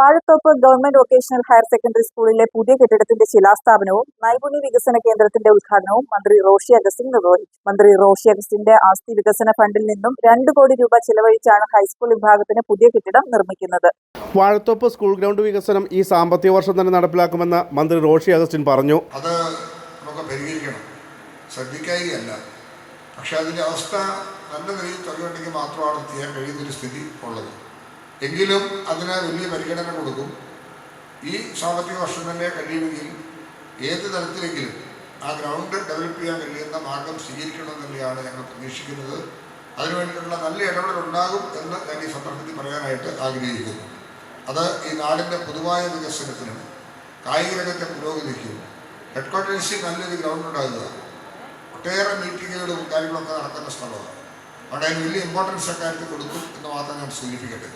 Vazhathope government vocational higher secondary സ്കൂളിലെ പുതിയ കെട്ടിടത്തിന്റെ ശിലാസ്ഥാപനവും നൈപുണ്യ വികസന കേന്ദ്രത്തിന്റെ ഉദ്ഘാടനവും മന്ത്രി റോഷി അഗസ്റ്റിൻ നിർവഹിച്ചു. മന്ത്രി റോഷി അഗസ്റ്റിന്റെ ആസ്തി വികസന ഫണ്ടിൽ നിന്നും രണ്ട് കോടി രൂപ ചെലവഴിച്ചാണ് ഹൈസ്കൂൾ വിഭാഗത്തിന് പുതിയ കെട്ടിടം നിർമ്മിക്കുന്നത്. വാഴത്തോപ്പ് സ്കൂൾ ഗ്രൗണ്ട് വികസനം ഈ സാമ്പത്തിക വർഷം തന്നെ നടപ്പിലാക്കുമെന്ന് മന്ത്രി റോഷി അഗസ്റ്റിൻ പറഞ്ഞു. അത് നമുക്ക് പരിഹരിക്കണം. ശ്രദ്ധിക്കായികയല്ല. പക്ഷെ അതിന്റെ അവസ്ഥ നല്ല നിലയിൽ തുടങ്ങിയിട്ടുണ്ടെങ്കിൽ മാത്രമാണ് ചെയ്യാൻ കഴിയുന്നൊരു സ്ഥിതി ഉള്ളത്. എങ്കിലും അതിന് വലിയ പരിഗണന കൊടുക്കും. ഈ സാമ്പത്തിക വർഷം തന്നെ കഴിയുമെങ്കിൽ ഏത് തരത്തിലെങ്കിലും ആ ഗ്രൗണ്ട് ഡെവലപ്പ് ചെയ്യാൻ കഴിയുന്ന മാർഗം സ്വീകരിക്കണം തന്നെയാണ് ഞങ്ങൾ പ്രതീക്ഷിക്കുന്നത്. അതിനുവേണ്ടിയിട്ടുള്ള നല്ല ഇടപെടൽ ഉണ്ടാകും എന്ന് ഞാൻ ഈ സന്ദർഭത്തിൽ പറയാനായിട്ട് ആഗ്രഹിക്കുന്നു. അത് ഈ നാടിന്റെ പൊതുവായ വികസനത്തിനും കായിക രംഗത്തെ പുരോഗതിക്കും ഹെഡ് ക്വാർട്ടേഴ്സിൽ നല്ലൊരു ഗ്രൗണ്ട് ഉണ്ടാകുക ഒട്ടേറെ മീറ്റിങ്ങുകളും കാര്യങ്ങളൊക്കെ നടക്കുന്ന സ്ഥലമാണ്. അവിടെ വലിയ ഇമ്പോർട്ടൻസ് അക്കാര്യത്തിൽ കൊടുക്കും എന്ന് മാത്രം ഞാൻ സൂചിപ്പിക്കട്ടെ.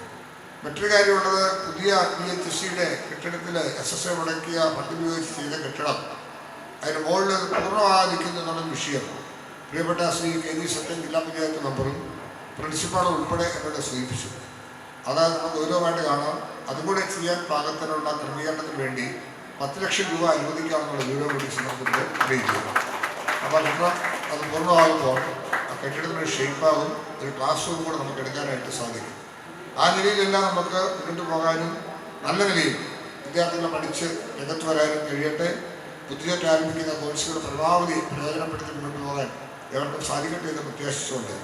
മറ്റൊരു കാര്യമുള്ളത് പുതിയ ബി എച്ച് സിയുടെ കെട്ടിടത്തിൽ എസ് എസ് എ മുടക്കിയ ഫണ്ട് ഉപയോഗിച്ച് ചെയ്ത കെട്ടിടം. അതിന് മുകളിൽ അത് പൂർണമാകാതിരിക്കുന്നു എന്നുള്ള വിഷയം. പ്രിയപ്പെട്ട ശ്രീ കെ ജി സത്യൻ ജില്ലാ പഞ്ചായത്ത് മെമ്പറും പ്രിൻസിപ്പാളും ഉൾപ്പെടെ എന്നോട് സൂചിപ്പിച്ചു. അതായത് നമുക്ക് ഗൗരവമായിട്ട് കാണാം. അതുകൂടെ ചെയ്യാൻ പാകത്തിനുള്ള ക്രമീകരണത്തിന് വേണ്ടി പത്ത് ലക്ഷം രൂപ അനുവദിക്കാമെന്നുള്ള വിവരം കൂടി സന്ദർഭത്തിൽ അറിയിക്കുന്നു. അപ്പോൾ കെട്ടിടം അത് പൂർണമാകുമ്പോൾ ആ കെട്ടിടത്തിനൊരു ഷേപ്പാകും ഒരു ക്ലാസ് റൂം കൂടെ നമുക്ക് എടുക്കാനായിട്ട് സാധിക്കും. ആ നിലയിലെല്ലാം നമുക്ക് മുന്നോട്ട് പോകാനും നല്ല നിലയിൽ വിദ്യാർത്ഥികളെ പഠിച്ച് രംഗത്ത് വരാനും കഴിയട്ടെ. പുതിയതായിട്ട് ആരംഭിക്കുന്ന കോഴ്സുകൾ പരമാവധി പ്രയോജനപ്പെടുത്തി മുന്നോട്ട് പോകാൻ എവർക്കും സാധിക്കട്ടെ എന്ന് പ്രത്യാശിച്ചുകൊണ്ട്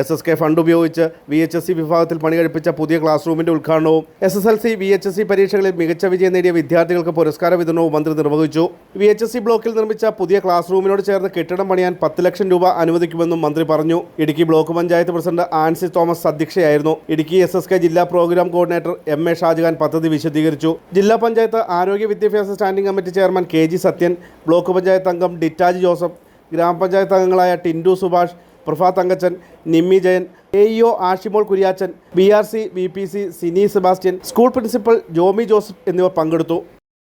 എസ് എസ് കെ ഫണ്ട് ഉപയോഗിച്ച് വി എച്ച് എസ് സി വിഭാഗത്തിൽ പണി കഴിപ്പിച്ച പുതിയ ക്ലാസ് റൂമിന്റെ ഉദ്ഘാടനവും S S L C V H S C പരീക്ഷകളിൽ മികച്ച വിജയം നേടിയ വിദ്യാർത്ഥികൾക്ക് പുരസ്കാര വിതരണവും മന്ത്രി നിർവഹിച്ചു. വി എച്ച് എസ് സി ബ്ലോക്കിൽ നിർമ്മിച്ച പുതിയ ക്ലാസ് റൂമിനോട് ചേർന്ന് കെട്ടിടം പണിയാൻ പത്ത് ലക്ഷം രൂപ അനുവദിക്കുമെന്നും മന്ത്രി പറഞ്ഞു. ഇടുക്കി ബ്ലോക്ക് പഞ്ചായത്ത് പ്രസിഡന്റ് ആൻസി തോമസ് അധ്യക്ഷയായിരുന്നു. ഇടുക്കി എസ് എസ് കെ ജില്ലാ programme coordinator M A Shajahan പദ്ധതി വിശദീകരിച്ചു. ജില്ലാ പഞ്ചായത്ത് ആരോഗ്യ വിദ്യാഭ്യാസ standing committee chairman K G Sathyan block panchayat അംഗം ഡിറ്റാജ് ജോസഫ് ഗ്രാമപഞ്ചായത്ത് അംഗങ്ങളായ Tindu Subhash പ്രഫാ Thankachan Nimmi Jayan A EO Ashimol Kuriachan B R C V P C Sini Sebastian school principal Jomy Joseph എന്നിവർ പങ്കെടുത്തു.